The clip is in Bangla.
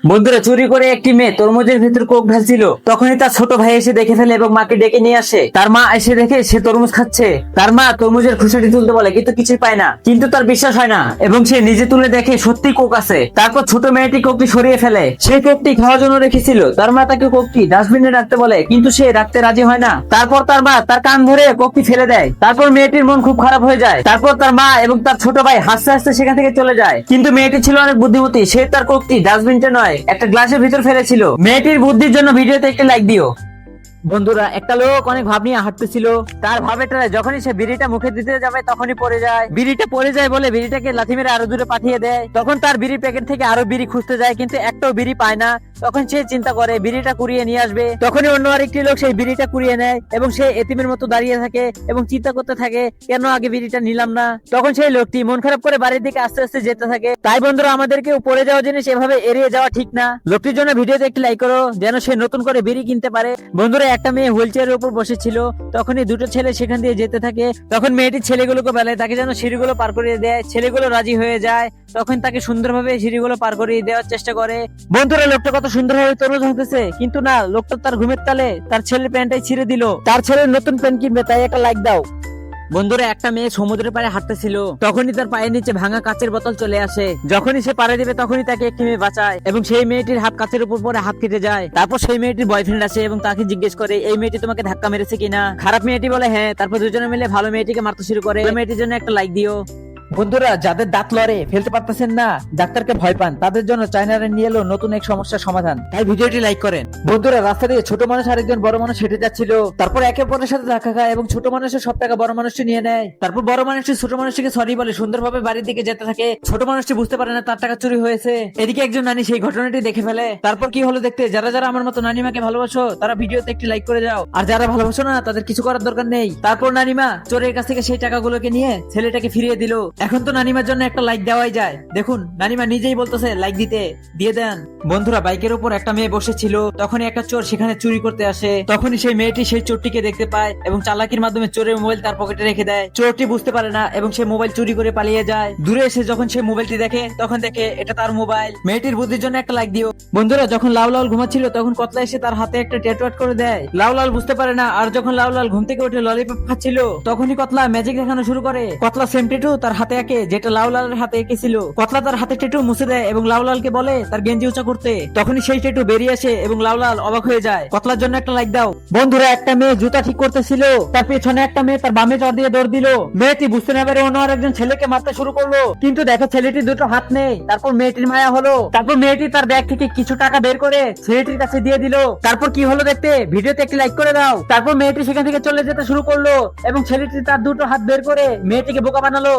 বন্ধুরা, চুরি করে একটি মেয়ে তরমুজের ভিতর কোক ঢালছিল। তখনই তার ছোট ভাই এসে দেখে ফেলে এবং মাকে ডেকে নিয়ে আসে। তার মা এসে দেখে সে তরমুজ খাচ্ছে। তার মা তরমুজের খুশাটি তুলতে বলে কিন্তু কিছুই পায় না। কিন্তু তার বিশ্বাস হয় না এবং সে নিজে তুলে দেখে সত্যি কোক আছে। তারপর ছোট মেয়েটি কোকটি সরিয়ে ফেলে। সে কোকটি খাওয়ার জন্য রেখেছিল। তার মা তাকে কোকটি ডাস্টবিনে রাখতে বলে, কিন্তু সে রাখতে রাজি হয় না। তারপর তার মা তার কান ধরে কোকটি ফেলে দেয়। তারপর মেয়েটির মন খুব খারাপ হয়ে যায়। তারপর তার মা এবং তার ছোট ভাই হাসতে হাসতে সেখান থেকে চলে যায়। কিন্তু মেয়েটি ছিল অনেক বুদ্ধিমতী। সে তার কোকটি ডাস্টবিনটা নয় একটা গ্লাসের ভিতর ফেলেছিল। মেয়েটির বুদ্ধির জন্য ভিডিওতে একটি লাইক দিও। বন্ধুরা, একটা লোক অনেক ভাব নিয়ে হাঁটতেছিল। তার ভাবেটা যখনই সে বিড়িটা মুখে দিতে যাবে, তখনই পড়ে যায়। বিড়িটা পড়ে যায় বলে বিড়িটাকে লাথি মেরে আরও দূরে পাঠিয়ে দেয়। তখন তার বিড়ি প্যাকেট থেকে আরও বিড়ি খুঁজতে যায়, কিন্তু একটাও বিড়ি পায় না। তখন সে চিন্তা করে, বিড়িটা কুড়িয়ে নিয়ে আসবে। তখনই অন্য আরেকটি লোক সেই বিড়িটা কুড়িয়ে নেয় এবং সে এতিমের মতো দাঁড়িয়ে থাকে এবং চিন্তা করতে থাকে, কেন আগে বিড়িটা নিলাম না? তখন সেই লোকটি মন খারাপ করে বাড়ির দিকে আস্তে আস্তে যেতে থাকে। তাই বন্ধুরা, আমাদেরকে পড়ে যাওয়া জিনিস এভাবে এড়িয়ে যাওয়া ঠিক না। লোকটির জন্য ভিডিওতে একটি লাইক করো, যেন সে নতুন করে বিড়ি কিনতে পারে। বন্ধুরা, একটা মেয়ে হুইল চেয়ারের উপর বসেছিল। তখনই দুটো ছেলে সেখান দিয়ে যেতে থাকে। তখন মেয়েটি ছেলেগুলোকে বেলায় তাকে যেন সিঁড়িগুলো পার করিয়ে দেয়। ছেলেগুলো রাজি হয়ে যায়। তখন তাকে সুন্দরভাবে সিঁড়িগুলো পার করিয়ে দেওয়ার চেষ্টা করে। বন্ধুরা, লোকটা কত সুন্দরভাবে তরুজ হতেছে কিন্তু না লোকটা তার ঘুমের তালে তার ছেলের প্যান্টটাই ছিঁড়ে দিল। তার ছেলের নতুন প্যান্ট কিনবে, তাই একটা লাইক দাও। বন্ধুরা, একটা মেয়ে সমুদ্রের পাড়ে হাঁটতেছিল। তখনই তার পায়ের নিচে ভাঙা কাচের বোতল চলে আসে। যখনই সে পাড়ে দিবে, তখনই তাকে একটি মেয়ে বাঁচায় এবং সেই মেয়েটির হাত কাচের উপর পরে হাত কেটে যায়। তারপর সেই মেয়েটির বয়ফ্রেন্ড আসে এবং তাকে জিজ্ঞেস করে, এই মেয়েটি তোমাকে ধাক্কা মেরেছে কিনা? খারাপ মেয়েটি বলে হ্যাঁ। তারপর দুজনে মিলে ভালো মেয়েটিকে মারতে শুরু করে। মেয়েটির জন্য একটা লাইক দিও। বন্ধুরা, যাদের দাঁত লড়ে ফেলতে পারতেছেন না, ডাক্তারকে ভয় পান, তাদের জন্য চাইনারে নিয়ে এলো নতুন এক সমস্যার সমাধান। তাই ভিডিওটি লাইক করেন। বন্ধুরা, রাস্তা দিয়ে ছোট মানুষ আরেকজন বড় মানুষ হেঁটে যাচ্ছিল। তারপর একে অপরের সাথে ধাক্কা খায় এবং ছোট মানুষের সব টাকা বড় মানুষটি নিয়ে নেয়। তারপর বড় মানুষটি ছোট মানুষটিকে সরি বলে সুন্দরভাবে বাড়ির দিকে যেতে থাকে। ছোট মানুষটি বুঝতে পারে না তার টাকা চুরি হয়েছে। এদিকে একজন নানি সেই ঘটনাটি দেখে ফেলে। তারপর কি হলো দেখতে? যারা যারা আমার মতো নানিমাকে ভালোবাসো, তারা ভিডিওতে একটি লাইক করে যাও। আর যারা ভালোবাসো না, তাদের কিছু করার দরকার নেই। তারপর নানিমা চোরের কাছ থেকে সেই টাকাগুলোকে নিয়ে ছেলেটাকে ফিরিয়ে দিল। এখন তো নানিমার জন্য একটা লাইক দেওয়াই যায়। দেখুন, নানিমা নিজেই বলতেছে লাইক দিতে, দিয়ে দেন। বন্ধুরা, বাইকের উপর একটা মেয়ে বসেছিল, তখনই একটা চোর সেখানে চুরি করতে আসে। তখনই সেই মেয়েটি সেই চোরটিকে দেখতে পায় এবং চালাকির মাধ্যমে চোরের মোবাইল তার পকেটে রেখে দেয়। চোরটি বুঝতে পারে না এবং সে মোবাইল চুরি করে পালিয়ে যায়। দূরে এসে যখন সে মোবাইলটি দেখে, তখন দেখে এটা তার মোবাইল। মেয়েটির বুদ্ধির জন্য একটা লাইক দিও। বন্ধুরা, যখন লাউ লাল ঘুমাচ্ছিল, তখন কতলা এসে তার হাতে একটা ট্যাটু আর্ট করে দেয়। লাউ লাল বুঝতে পারে না, আর যখন লাউ লাল ঘুম থেকে উঠে ললিপপ খাচ্ছিল, তখনই কতলা ম্যাজিক দেখানো শুরু করে। কতলা সেম টেটু তার হাতে এঁকে, যেটা লাউ লালের হাতে এঁকেছিল কতলা তার হাতে টেটু মুছে দেয় এবং লাউ লালকে বলে, তার গেঞ্জি উঁচা করতে। তখনই সেই টেটু বেরিয়ে আসে এবং লাউ লাল অবাক হয়ে যায়। কতলার জন্য একটা লাইক দাও। বন্ধুরা, একটা মেয়ে জুতা ঠিক করতেছিল। তার পেছনে একটা মেয়ে তার বামে চর দিয়ে দৌড় দিল। মেয়েটি বুঝতে না পেরে অন্য আর একজন ছেলেকে মারতে শুরু করল। কিন্তু দেখো ছেলেটির দুটো হাত নেই। তারপর মেয়েটির মায়া হলো। তারপর মেয়েটি তার ব্যাগ থেকে কিছু টাকা বের করে ছেলেটির কাছে দিয়ে দিল। তারপর কি হলো দেখতে? ভিডিওতে একটি লাইক করে দাও। তারপর মেয়েটি সেখান থেকে চলে যেতে শুরু করল এবং ছেলেটি তার দুটো হাত বের করে মেয়েটিকে বোকা বানালো।